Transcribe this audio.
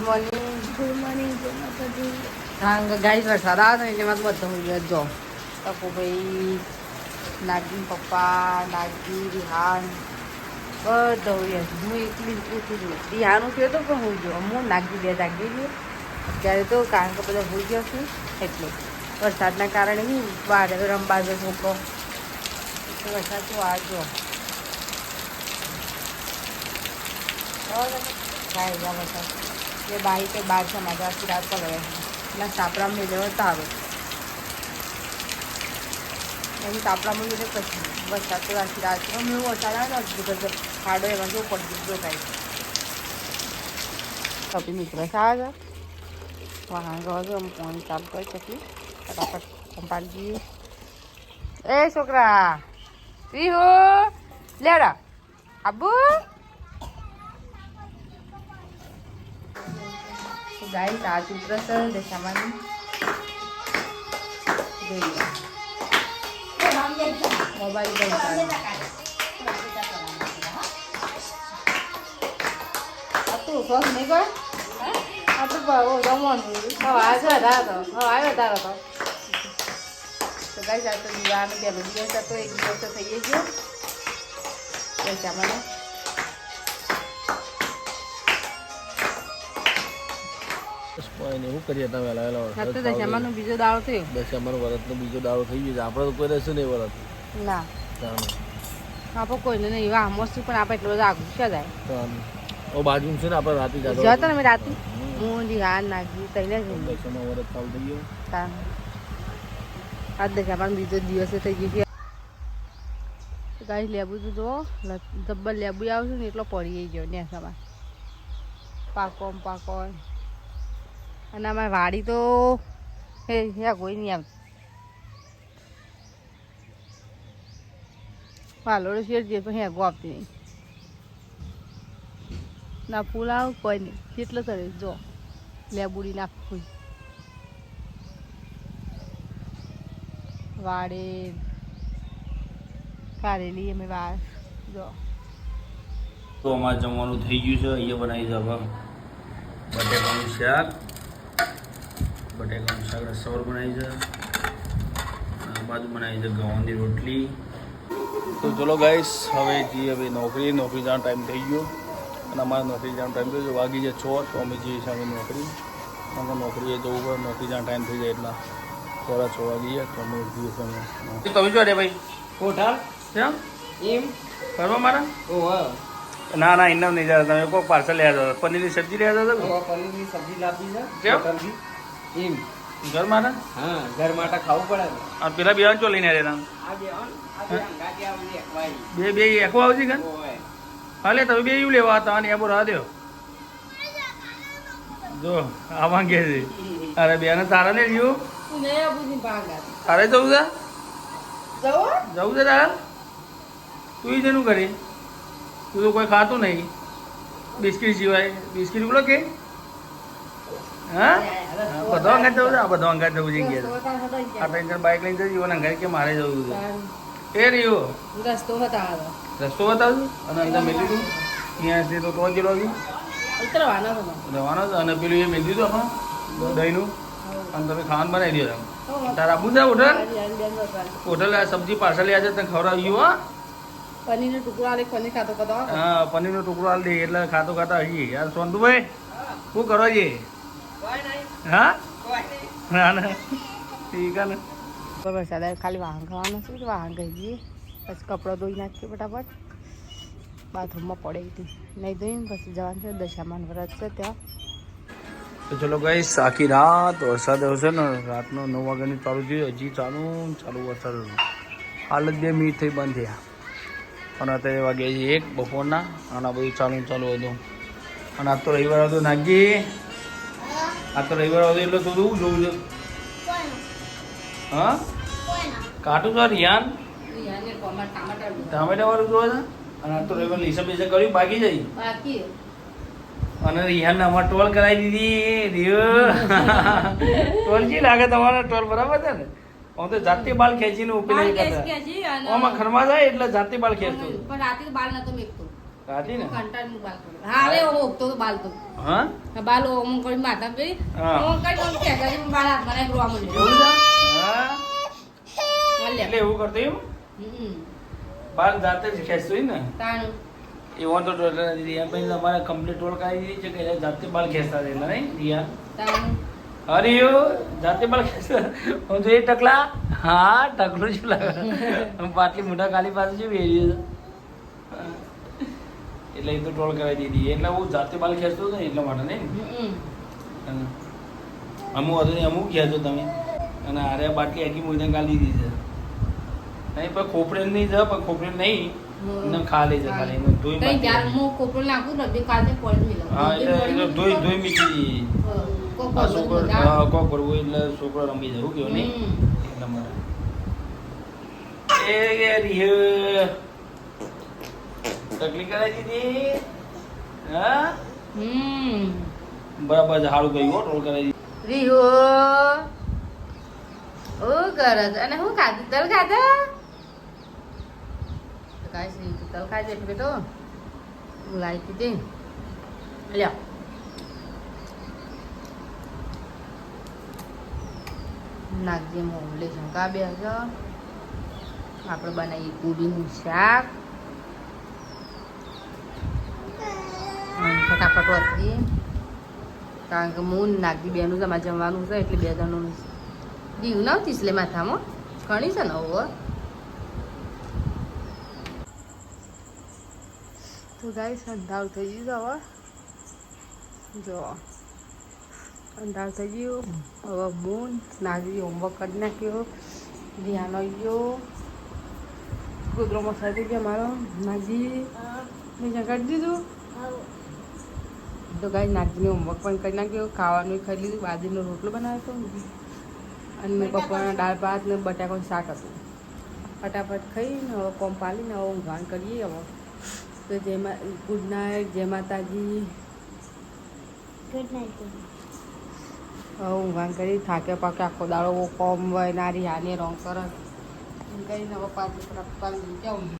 Morning good morning માતાજી હા ગાઈ વરસાદ આવે ને એટલે મારે બધું હોય જો તપુભાઈ નાગી પપ્પા નાગી રિહાન બધા હું એકલી ઉઠી છું રિહાનું થયું તો પણ હું જો હું નાગી બે જાગી ગયો અત્યારે તો કારણ કે બધા હોઈ ગયો છું એટલે વરસાદના કારણે હું બહાર રમવા ગયો છોકરો વરસાદ તો આ જો. ગાય જા વરસાદ એ બાઈ કે બાર છે, મારા આખી રાત પર ગયા એટલે સાપરામાં લઈ લેવો તારો તાપડા મળી લઈને પછી. વરસાદ તો આખી રાત. પર મેં એવું અચાનક અડધો કરતો ખાડો એમાં જો પડી દીધો કાંઈ. કપી મિત્રો સારા વાહન ગયો છો ફોન ચાલુ કરી શકીએ ફટાફટ સંભાળી દઈએ એ છોકરા પીહો લેડા આબુ. ગાય તાજ ઉતરસ દશામાની જોઈએ મોબાઈલ પર આ તું શોખ નહીં કર આ તો બહુ રમવાનું હવે આજે હતા તો. હવે આવ્યો તારો તો. તો ગાય જાતો દીવાનો બેનો દિવસ હતો એક દિવસ તો થઈ ગયો. દશામાનો કોઈ નહીં શું કરીએ તમે? વહેલા વહેલા વરસાદ દશામાનો બીજો દાડો થયો. દશામાનો વરસનો બીજો દાડો થઈ ગયો આપણે તો કોઈ રહેશે નહીં વરસ. ના. આપણે કોઈને નહીં વાહ મસ્ત પણ આપણે એટલો બધો આગળ છે જાય ઓ બાજુ છે ને આપણે રાતે જાતો જતો ને રાતે. હું રિહાન નાખી તઈને જ. દશામાં વરસ ચાલુ થઈ ગયો. હા આજ દશામાં બીજો દિવસે થઈ ગયું છે. ગાઈ લેબુ તો જો જબ્બર લેબુ આવશે ને એટલો પડી ગયો ને સમાન પાકો પાકો અને અમારી વાડી તો હે હે, કોઈ નહીં આવતું પાલોડો શેર જે પણ હેગો આપતી નહીં. ના, ફૂલ આવ કોઈ નહીં. કેટલો કરે જો, લેબુડી નાખું વાડે કારેલી અમે વાર જો. તો અમારે જમવાનું થઈ ગયું છે, અહીંયા બનાવી છે બટેકાનું શાક. બટેકાનું શાક રસાવર બનાવી છે. બાજુ બનાવી છે ગવાની રોટલી. તો ચલો ગાઈસ હવે જઈએ હવે નોકરી નોકરી જવાનો ટાઈમ થઈ ગયો. અને અમારે નોકરી જવાનો ટાઈમ થયો વાગી જાય છ તો અમે જઈએ છીએ નોકરી. અમે નોકરીએ જવું પડે નોકરી જવાનો ટાઈમ થઈ જાય એટલા. થોડા છ વાગી જાય તો અમે જઈએ તમે જો રે ભાઈ? કોઠાર? કેમ? એમ કરવા મારા? ઓહો ના ના ઇનામ નહીં જતા. તમે કોઈ પાર્સલ લેવા જતા. પનીરની સબ્જી લેવા જતા પનીરની સબ્જી લાવી છે. કેમ? એમ. ઘર મારા હા ઘર માટે ખાવું પડે આ પેલા બે ચો લઈને આવ્યા બે બે અંગાથી આવશે. હાલે તમે બે એવું લેવા હતા અને એબો રાહ દ્યો. જો આ માંગે છે. અરે બેને તારા ને લીધું તારે જવું છે? જવું? છે તારે? તું ઈ જેનું કરી? તું તો કોઈ ખાતું નહીં. બિસ્કિટ સિવાય. બિસ્કિટ બોલો કે? હા? બધો અંગાત જવું છે? આ બધો અંગાત જવું છે ગયા આ ત્રણ બાઇક લઈને જજો અને અંગાત કે મારે જવું છે? એ રહ્યો. રસ્તો બતાવો રસ્તો બતાવજો અને અંદર મેલી દઉં. અહીંયાથી તો તો જેલો આવી ઉતરવાનો જવાનો છે અને પેલું એ મેલી દીધું આપણે દહીંનું. અને તમે ખાવાનું બનાવી દો એમ. તારા આબુ છે હોટલ? હોટલ સબ્જી પાર્સલ લે છે તને ખવડાવ્યું હા પનીરનો ટુકડો આલે પનીર ખાતો ખાતો હા પનીરનો ટુકડો દે એટલે ખાતો ખાતા હજી યાર સોનતુભાઈ શું કરો છે? હા ના ના ઠીક ખાલી વાહન ખાવાનું છે વાહન ગઈ જઈએ પછી કપડો ધોઈ નાખીએ ફટાફટ બાથરૂમમાં પડે હતી નહીં ધોઈને પછી જવાનું છે દશામાન વ્રત છે, ત્યાં. તો ચલો ગઈ આખી રાત વરસાદ આવશે ને રાતનો નવ વાગ્યાની ચાલુ થયું હજી ચાલુ ચાલુ વરસાદ હતો હાલ જ બે મિનિટ થઈ બંધ થયા અને અત્યારે વાગ્યા છે એક, બપોરના, અને બધું ચાલુ ચાલુ હતું અને આ તો રવિવાર હતું નાગી. આજ તો રવિવાર હતો એટલે તો શું જોવું છે? હા? કાટું છો રિયાન ટામેટા વાળું જોવે છે? અને આજ તો રવિવાર લીસા બીસા કર્યું બાકી જઈ બાકી. અને રિહાન અમાર ટોલ કરાવી દીધી. રિયો ટોલ જી લાગે તમારે ટોલ બરાબર છે ને? હું તો જાતે બાલ ખેંચીને ઉપેલી કરતા આમાં ખરમા જાય એટલે જાતે બાલ ખેંચતો પણ રાતે બાલ નતો મેકતો. કાઢી ને? હા રે હું તો બાલ તો. હા? બાલ ઓમ કરી માથા પે ઓમ કરી ઓમ કે કરી બાલ હાથ મને રોવા મળ્યો છે? હા? એટલે એવું કરતો એમ? બાલ જાતે જ ખેંચતો ને? તાણ. એવો તો રિયા ભાઈ તમારે કમ્પ્લીટ દીધી છે કે જાતે બાલ ખેંચતા રહેલા નહીં રિયા તાણ. અરે જાતે બાલ ખેંચતા હું જોઈએ ટકલા હા ટકલું છું લાગે. પાટલી મોટા કાલી પાસે છું? વેરી એટલે એ તો ટ્રોલ કરાવી દીધી. એટલે હું જાતે બાલ ખેંચતો હતો ને એટલા માટે નહીં? અને અમુક હતું ને અમુક ખેંચો તમે. અને આરે બાટલી આખી મોઈને ગાલી દીધી છે. નહીં પણ ખોપડે નહીં જ પણ ખોપડે નહીં. છે ખાલી. એને ધોઈ કઈ મારી હું કોપરો નાખું ને બે કાલે પડી હા એટલે એટલે ધોઈ ધોઈ મીઠી છોકરો કોક ભરવું એટલે છોકરો રમી જાય. એવું કેવું નહીં? એટલા માટે. એ એ તકલીફ કરાવી દીધી હા? હમ. બરાબર સારું ગયું હો ટોલ કરાવી રીહો. ઓ ગરજ અને હું ખાધું? તલ ખાધા? તો કાંઈ સી તલ ખાજે બેટો. હું લાવી દીધી લ્યો. નાગજી મોમલે શંકા બે આપણે બનાવીએ પૂરીનું શાક અને ફટાફટ વધીએ કારણ કે હું નાગદી બેનું તમારે જમવાનું છે એટલે બે જણનું દીવ નહોતી એટલે માથામાં? ઘણી છે ને હવે તો ગાઈસ અંધાર થઈ ગયું હવે. જો અંધાર થઈ ગયું. હવે મૂન નાગજી હોમવર્ક કરી નાખ્યો. ધ્યાન આવી ગયો કૂતરો મસાઈ ગયો મારો નાગી મેં કરી દીધું? તો ગાય નાગજીને હોમવર્ક પણ કરી નાખ્યો. ખાવાનું ખાઈ લીધું બાજરીનો રોટલો બનાવ્યો હતો. અને મેં બપોરના દાળ ભાત ને બટાકાનું શાક હતું ફટાફટ ખાઈને હવે કોમ પાલીને હવે ઊંઘાણ કરીએ હવે. તો જેમાં ગુડ નાઇટ જય માતાજી. ગુડ નાઇટ હવે ઊંઘાણ કરી થાકે પાકે આખો દાડો કોમ હોય નારી હાને રોંગ કરે. એમ કરીને હવે પાછું પાછી જાઉં